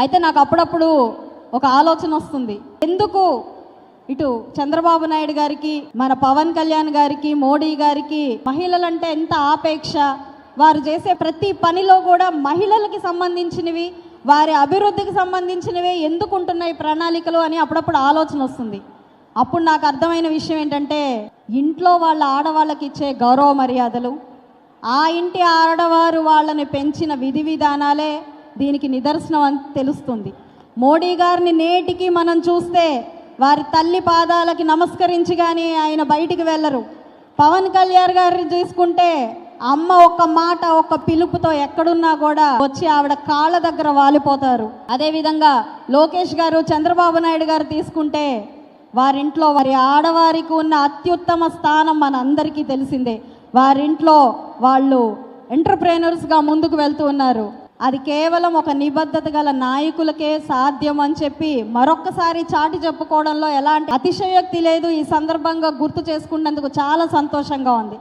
అయితే నాకు అప్పుడప్పుడు ఒక ఆలోచన వస్తుంది. ఎందుకు ఇటు చంద్రబాబు నాయుడు గారికి మన పవన్ కళ్యాణ్ గారికి మోడీ గారికి మహిళలంటే ఎంత ఆపేక్ష? వారు చేసే ప్రతి పనిలో కూడా మహిళలకి సంబంధించినవి వారి అభివృద్ధికి సంబంధించినవి ఎందుకు ఉంటున్నాయి ప్రణాళికలు అని అప్పుడప్పుడు ఆలోచన వస్తుంది. అప్పుడు నాకు అర్థమైన విషయం ఏంటంటే ఇంట్లో వాళ్ళ ఆడవాళ్ళకి ఇచ్చే గౌరవ మర్యాదలు ఆ ఇంటి ఆడవారు వాళ్ళని పెంచిన విధి విధానాలే దీనికి నిదర్శనం అని తెలుస్తుంది. మోడీ గారిని నేటికి మనం చూస్తే వారి తల్లి పాదాలకి నమస్కరించి కానీ ఆయన బయటికి వెళ్ళరు. పవన్ కళ్యాణ్ గారిని చూసుకుంటే అమ్మ ఒక్క మాట ఒక్క పిలుపుతో ఎక్కడున్నా కూడా వచ్చి ఆవిడ కాళ్ళ దగ్గర వాలిపోతారు. అదేవిధంగా లోకేష్ గారు చంద్రబాబు నాయుడు గారు తీసుకుంటే వారింట్లో వారి ఆడవారికి ఉన్న అత్యుత్తమ స్థానం మన అందరికీ తెలిసిందే. వారింట్లో వాళ్ళు ఎంటర్ప్రైనర్స్గా ముందుకు వెళ్తూ ఉన్నారు. అది కేవలం ఒక నిబద్ధత గల నాయకులకే సాధ్యం అని చెప్పి మరొక్కసారి చాటి చెప్పుకోవడంలో ఎలాంటి అతిశయోక్తి లేదు ఈ సందర్భంగా గుర్తు చేసుకున్నందుకు చాలా సంతోషంగా ఉంది.